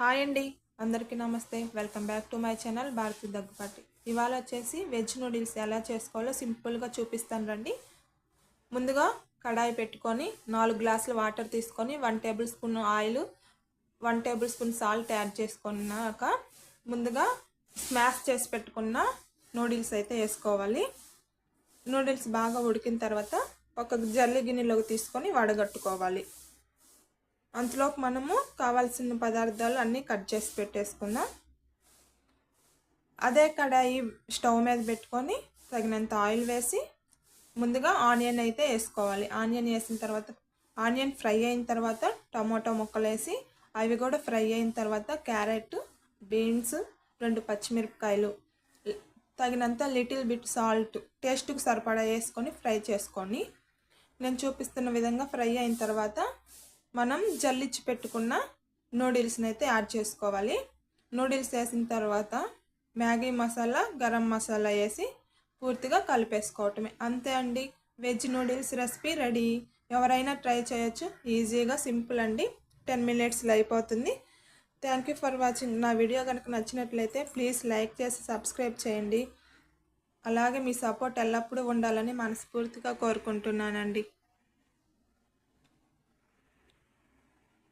Hi అండి. అందరికీ నమస్తే. Welcome back to my channel Bharathi Daggubati ఇవాళ వచ్చేసి వెజ్ నూడిల్స్ ఎలా చేసుకోవాలో సింపుల్గా చూపిస్తాను రండి. ముందుగా కడాయి పెట్టుకొని నాలుగు గ్లాసుల వాటర్ తీసుకొని one tablespoon oil one tablespoon salt add చేసుకున్నాక ముందుగా స్మాష్ చేసి పెట్టుకున్న నూడిల్స్ అయితే వేసుకోవాలి. నూడిల్స్ బాగా ఉడికిన తర్వాత ఒక జల్లి గిన్నెలోకి తీసుకొని వడగట్టుకోవాలి. అంతలోపు మనము కావాల్సిన పదార్థాలు అన్నీ కట్ చేసి పెట్టేసుకుందాం. అదే కడాయి స్టవ్ మీద పెట్టుకొని తగినంత ఆయిల్ వేసి ముందుగా ఆనియన్ అయితే వేసుకోవాలి. ఆనియన్ వేసిన తర్వాత ఆనియన్ ఫ్రై అయిన తర్వాత టమాటో ముక్కలు వేసి అవి కూడా ఫ్రై అయిన తర్వాత క్యారెట్ బీన్స్ రెండు పచ్చిమిరపకాయలు తగినంత లిటిల్ బిట్ సాల్ట్ టేస్ట్కి సరిపడా వేసుకొని ఫ్రై చేసుకొని నేను చూపిస్తున్న విధంగా ఫ్రై అయిన తర్వాత మనం జల్లిచ్చి పెట్టుకున్న నూడిల్స్ని అయితే యాడ్ చేసుకోవాలి. నూడిల్స్ వేసిన తర్వాత మ్యాగీ మసాలా గరం మసాలా వేసి పూర్తిగా కలిపేసుకోవటమే. అంతే అండి. Veg noodles recipe ready. ఎవరైనా ట్రై చేయొచ్చు. ఈజీగా సింపుల్ అండి. టెన్ మినిట్స్లో అయిపోతుంది. Thank you for watching. నా వీడియో కనుక నచ్చినట్లయితే ప్లీజ్ లైక్ చేసి సబ్స్క్రైబ్ చేయండి. అలాగే మీ సపోర్ట్ ఎల్లప్పుడూ ఉండాలని మనస్ఫూర్తిగా కోరుకుంటున్నానండి.